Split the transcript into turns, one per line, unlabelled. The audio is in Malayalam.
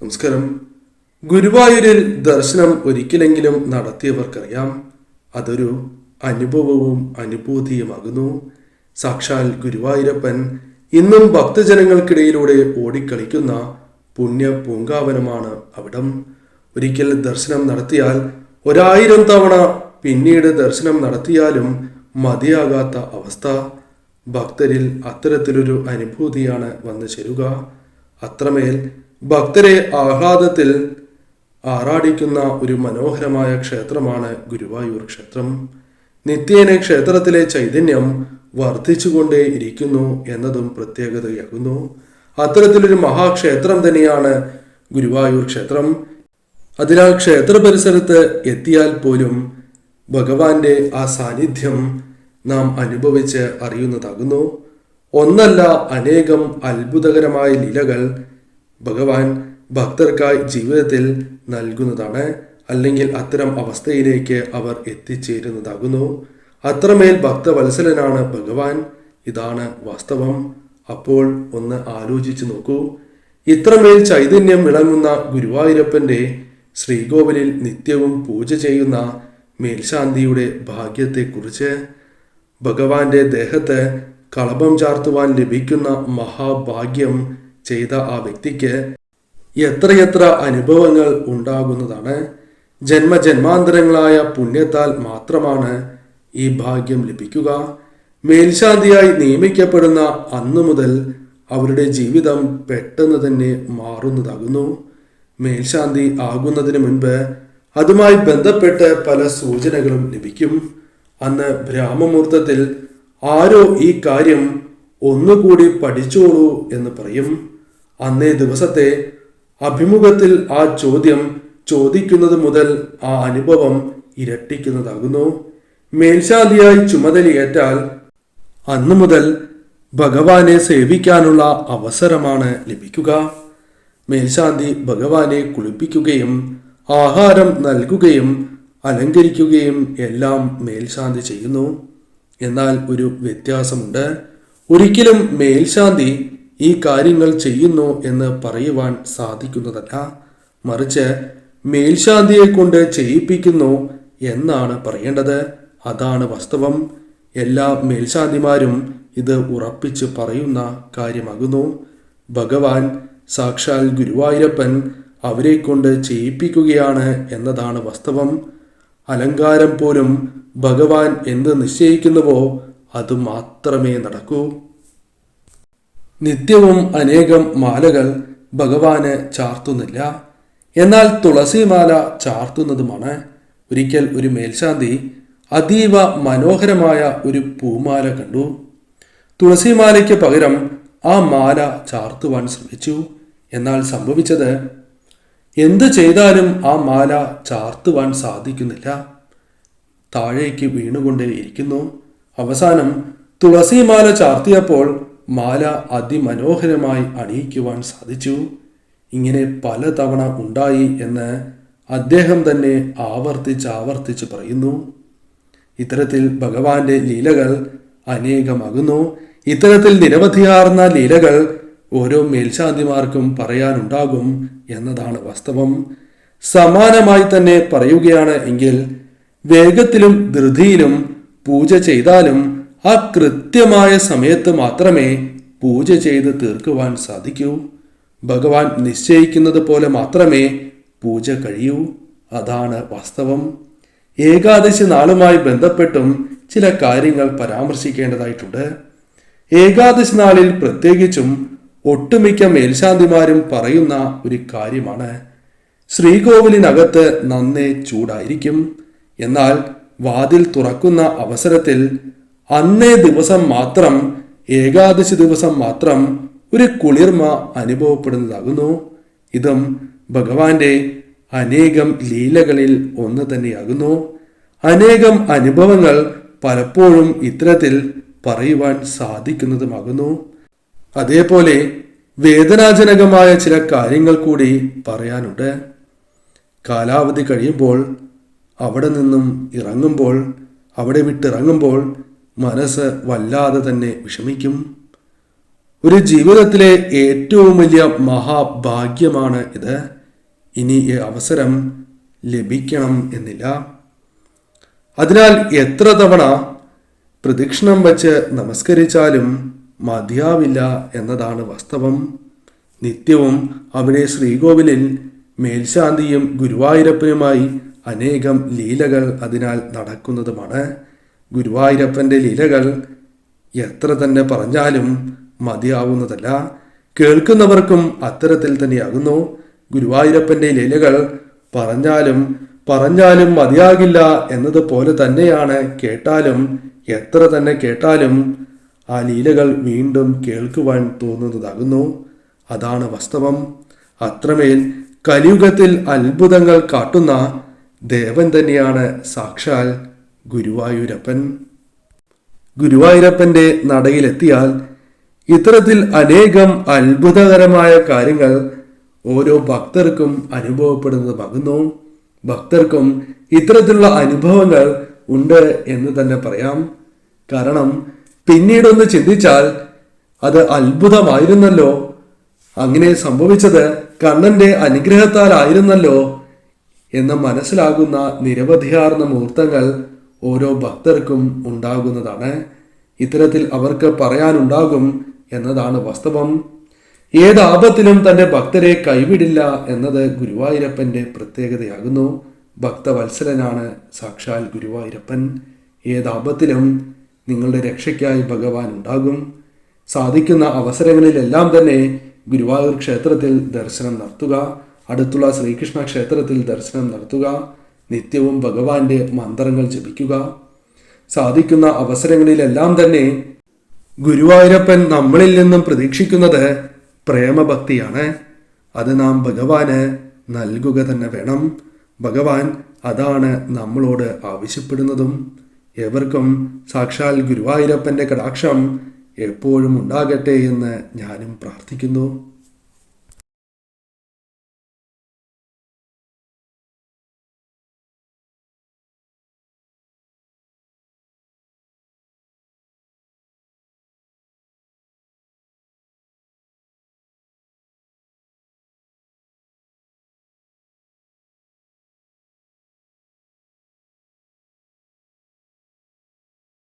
നമസ്കാരം. ഗുരുവായൂരിൽ ദർശനം ഒരിക്കലെങ്കിലും നടത്തിയവർക്കറിയാം. അതൊരു അനുഭവവും അനുഭൂതിയുമാകുന്നു. സാക്ഷാൽ ഗുരുവായൂരപ്പൻ ഇന്നും ഭക്തജനങ്ങൾക്കിടയിലൂടെ ഓടിക്കളിക്കുന്ന പുണ്യ പൂങ്കാവനമാണ് അവിടം. ഒരിക്കൽ ദർശനം നടത്തിയാൽ ഒരായിരം തവണ പിന്നീട് ദർശനം നടത്തിയാലും മതിയാകാത്ത അവസ്ഥ. ഭക്തരിൽ അത്തരത്തിലൊരു അനുഭൂതിയാണ് വന്നു ചേരുക. അത്രമേൽ ഭക്തരെ ആഹ്ലാദത്തിൽ ആറാടിക്കുന്ന ഒരു മനോഹരമായ ക്ഷേത്രമാണ് ഗുരുവായൂർ ക്ഷേത്രം. നിത്യേന ക്ഷേത്രത്തിലെ ചൈതന്യം വർദ്ധിച്ചുകൊണ്ടേ ഇരിക്കുന്നു എന്നതും പ്രത്യേകതയാകുന്നു. അത്തരത്തിലൊരു മഹാക്ഷേത്രം തന്നെയാണ് ഗുരുവായൂർ ക്ഷേത്രം. അതിനാൽ ക്ഷേത്ര പരിസരത്ത് എത്തിയാൽ പോലും ഭഗവാന്റെ ആ സാന്നിധ്യം നാം അനുഭവിച്ച് അറിയുന്നതാകുന്നു. ഒന്നല്ല അനേകം അത്ഭുതകരമായ ലീലകൾ ഭഗവാൻ ഭക്തർക്കായി ജീവിതത്തിൽ നൽകുന്നതാണ്. അല്ലെങ്കിൽ അത്തരം അവസ്ഥയിലേക്ക് അവർ എത്തിച്ചേരുന്നതാകുന്നു. അത്രമേൽ ഭക്തവത്സലനാണ് ഭഗവാൻ. ഇതാണ് വാസ്തവം. അപ്പോൾ ഒന്ന് ആലോചിച്ചു നോക്കൂ. ഇത്രമേൽ ചൈതന്യം വിളങ്ങുന്ന ഗുരുവായൂരപ്പന്റെ ശ്രീകോവിലിൽ നിത്യവും പൂജ ചെയ്യുന്ന മേൽശാന്തിയുടെ ഭാഗ്യത്തെക്കുറിച്ച് ഭഗവാന്റെ ദേഹത്ത് കളഭം ചാർത്തുവാൻ ലഭിക്കുന്ന മഹാഭാഗ്യം ചെയ്ത ആ വ്യക്തിക്ക് എത്രയെത്ര അനുഭവങ്ങൾ ഉണ്ടാകുന്നതാണ്. ജന്മജന്മാന്തരങ്ങളായ പുണ്യത്താൽ മാത്രമാണ് ഈ ഭാഗ്യം ലഭിക്കുക. മേൽശാന്തിയായി നിയമിക്കപ്പെടുന്ന അന്നു മുതൽ അവരുടെ ജീവിതം പെട്ടെന്ന് തന്നെ മാറുന്നതാകുന്നു. മേൽശാന്തി ആകുന്നതിന് മുൻപ് അതുമായി ബന്ധപ്പെട്ട് പല സൂചനകളും ലഭിക്കും. അന്ന് ബ്രാഹ്മമുഹൂർത്തത്തിൽ ആരോ ഈ കാര്യം ഒന്നുകൂടി പഠിച്ചോളൂ എന്ന് പറയും. അന്നേ ദിവസത്തെ അഭിമുഖത്തിൽ ആ ചോദ്യം ചോദിക്കുന്നത് മുതൽ ആ അനുഭവം ഇരട്ടിക്കുന്നതാകുന്നു. മേൽശാന്തിയായി ചുമതലയേറ്റാൽ അന്നു മുതൽ ഭഗവാനെ സേവിക്കാനുള്ള അവസരമാണ് ലഭിക്കുക. മേൽശാന്തി ഭഗവാനെ കുളിപ്പിക്കുകയും ആഹാരം നൽകുകയും അലങ്കരിക്കുകയും എല്ലാം മേൽശാന്തി ചെയ്യുന്നു. എന്നാൽ ഒരു വ്യത്യാസമുണ്ട്. ഒരിക്കലും മേൽശാന്തി ഈ കാര്യങ്ങൾ ചെയ്യുന്നു എന്ന് പറയുവാൻ സാധിക്കുന്നതല്ല. മറിച്ച് മേൽശാന്തിയെ കൊണ്ട് ചെയ്യിപ്പിക്കുന്നു എന്നാണ് പറയേണ്ടത്. അതാണ് വാസ്തവം. എല്ലാ മേൽശാന്തിമാരും ഇത് ഉറപ്പിച്ച് പറയുന്ന കാര്യമാകുന്നു. ഭഗവാൻ സാക്ഷാൽ ഗുരുവായൂരപ്പൻ അവരെ കൊണ്ട് ചെയ്യിപ്പിക്കുകയാണ് എന്നതാണ് വാസ്തവം. അലങ്കാരം പോലും ഭഗവാൻ എന്ത് നിശ്ചയിക്കുന്നുവോ അത് മാത്രമേ നടക്കൂ. നിത്യവും അനേകം മാലകൾ ഭഗവാന് ചാർത്തുന്നില്ല. എന്നാൽ തുളസിമാല ചാർത്തുന്നതുമാണ് ഒരിക്കൽ ഒരു മേൽശാന്തി അതീവ മനോഹരമായ ഒരു പൂമാല കണ്ടു. തുളസിമാലയ്ക്ക് പകരം ആ മാല ചാർത്തുവാൻ ശ്രമിച്ചു. എന്നാൽ സംഭവിച്ചത് എന്തു ചെയ്താലും ആ മാല ചാർത്തുവാൻ സാധിക്കുന്നില്ല. താഴേക്ക് വീണുകൊണ്ടേ ഇരിക്കുന്നു അവസാനം തുളസിമാല ചാർത്തിയപ്പോൾ മാല അതിമനോഹരമായി അണിയിക്കുവാൻ സാധിച്ചു. ഇങ്ങനെ പലതവണ ഉണ്ടായി എന്ന് അദ്ദേഹം തന്നെ ആവർത്തിച്ച് ആവർത്തിച്ച് പറയുന്നു. ഇത്തരത്തിൽ ഭഗവാന്റെ ലീലകൾ അനേകമാകുന്നു. ഇത്തരത്തിൽ നിരവധിയാർന്ന ലീലകൾ ഓരോ മേൽശാന്തിമാർക്കും പറയാനുണ്ടാകും എന്നതാണ് വാസ്തവം. സമാനമായി തന്നെ പറയുകയാണ് എങ്കിൽ വേഗത്തിലും ധൃതിയിലും പൂജ ചെയ്താലും ആ കൃത്യമായ സമയത്ത് മാത്രമേ പൂജ ചെയ്ത് തീർക്കുവാൻ സാധിക്കൂ. ഭഗവാൻ നിശ്ചയിക്കുന്നത് പോലെ മാത്രമേ പൂജ കഴിയൂ. അതാണ് വാസ്തവം. ഏകാദശി നാളുമായി ബന്ധപ്പെട്ടും ചില കാര്യങ്ങൾ പരാമർശിക്കേണ്ടതായിട്ടുണ്ട്. ഏകാദശി നാളിൽ പ്രത്യേകിച്ചും ഒട്ടുമിക്ക മേൽശാന്തിമാരും പറയുന്ന ഒരു കാര്യമാണ്. ശ്രീകോവിലിനകത്ത് നന്നേ ചൂടായിരിക്കും. എന്നാൽ വാതിൽ തുറക്കുന്ന അവസരത്തിൽ അന്നേ ദിവസം മാത്രം ഏകാദശി ദിവസം മാത്രം ഒരു കുളിർമ അനുഭവപ്പെടുന്നതാകുന്നു. ഇതും ഭഗവാന്റെ അനേകം ലീലകളിൽ ഒന്ന് തന്നെയാകുന്നു. അനേകം അനുഭവങ്ങൾ പലപ്പോഴും ഇത്തരത്തിൽ പറയുവാൻ സാധിക്കുന്നതുമാകുന്നു. അതേപോലെ വേദനാജനകമായ ചില കാര്യങ്ങൾ കൂടി പറയാനുണ്ട്. കാലാവധി കഴിയുമ്പോൾ അവിടെ നിന്നും ഇറങ്ങുമ്പോൾ അവിടെ വിട്ടിറങ്ങുമ്പോൾ മനസ്സ് വല്ലാതെ തന്നെ വിഷമിക്കും. ഒരു ജീവിതത്തിലെ ഏറ്റവും വലിയ മഹാഭാഗ്യമാണ് ഇത്. ഇനി ഈ അവസരം ലഭിക്കണം എന്നില്ല. അതിനാൽ എത്ര തവണ പ്രദക്ഷിണം വച്ച് നമസ്കരിച്ചാലും മതിയാവില്ല എന്നതാണ് വാസ്തവം. നിത്യവും അവിടെ ശ്രീകോവിലിൽ മേൽശാന്തിയും ഗുരുവായൂരപ്പനുമായി അനേകം ലീലകൾ അതിനാൽ നടക്കുന്നതുമാണ്. ഗുരുവായൂരപ്പന്റെ ലീലകൾ എത്ര തന്നെ പറഞ്ഞാലും മതിയാവുന്നതല്ല. കേൾക്കുന്നവർക്കും അത്തരത്തിൽ തന്നെയാകുന്നു. ഗുരുവായൂരപ്പന്റെ ലീലകൾ പറഞ്ഞാലും പറഞ്ഞാലും മതിയാകില്ല എന്നതുപോലെ തന്നെയാണ് കേട്ടാലും എത്ര തന്നെ കേട്ടാലും ആ ലീലകൾ വീണ്ടും കേൾക്കുവാൻ തോന്നുന്നതാകുന്നു. അതാണ് വാസ്തവം. അത്രമേൽ കലിയുഗത്തിൽ അത്ഭുതങ്ങൾ കാട്ടുന്ന ദേവൻ തന്നെയാണ് സാക്ഷാൽ ഗുരുവായൂരപ്പൻ. ഗുരുവായൂരപ്പന്റെ നടയിലെത്തിയാൽ ഇത്തരത്തിൽ അനേകം അത്ഭുതകരമായ കാര്യങ്ങൾ ഓരോ ഭക്തർക്കും അനുഭവപ്പെടുന്നതാകുന്നു ഭക്തർക്കും ഇത്തരത്തിലുള്ള അനുഭവങ്ങൾ ഉണ്ട് എന്ന് തന്നെ പറയാം. കാരണം പിന്നീടൊന്ന് ചിന്തിച്ചാൽ അത് അത്ഭുതമായിരുന്നല്ലോ. അങ്ങനെ സംഭവിച്ചത് കണ്ണന്റെ അനുഗ്രഹത്താലായിരുന്നല്ലോ എന്ന് മനസ്സിലാകുന്ന നിരവധിയാർന്ന മുഹൂർത്തങ്ങൾ ഓരോ ഭക്തർക്കും ഉണ്ടാകുന്നതാണ്. ഇത്തരത്തിൽ അവർക്ക് പറയാനുണ്ടാകും എന്നതാണ് വാസ്തവം. ഏത് തന്റെ ഭക്തരെ കൈവിടില്ല എന്നത് ഗുരുവായൂരപ്പന്റെ പ്രത്യേകതയാകുന്നു. ഭക്തവത്സലനാണ് സാക്ഷാൽ ഗുരുവായൂരപ്പൻ. ഏത് ആപത്തിലും നിങ്ങളുടെ രക്ഷയ്ക്കായി ഭഗവാൻ ഉണ്ടാകും. സാധിക്കുന്ന അവസരങ്ങളിലെല്ലാം തന്നെ ഗുരുവായൂർ ക്ഷേത്രത്തിൽ ദർശനം നടത്തുക. അടുത്തുള്ള ശ്രീകൃഷ്ണ ക്ഷേത്രത്തിൽ ദർശനം നടത്തുക. നിത്യവും ഭഗവാന്റെ മന്ത്രങ്ങൾ ജപിക്കുക. സാധിക്കുന്ന അവസരങ്ങളിലെല്ലാം തന്നെ ഗുരുവായൂരപ്പൻ നമ്മളിൽ നിന്നും പ്രതീക്ഷിക്കുന്നത് പ്രേമഭക്തിയാണ്. അത് നാം ഭഗവാന് നൽകുക തന്നെ വേണം. ഭഗവാൻ അതാണ് നമ്മളോട് ആവശ്യപ്പെടുന്നതും. എവർക്കും സാക്ഷാൽ ഗുരുവായൂരപ്പന്റെ കടാക്ഷം എപ്പോഴും ഉണ്ടാകട്ടെ എന്ന് ഞാനും പ്രാർത്ഥിക്കുന്നു.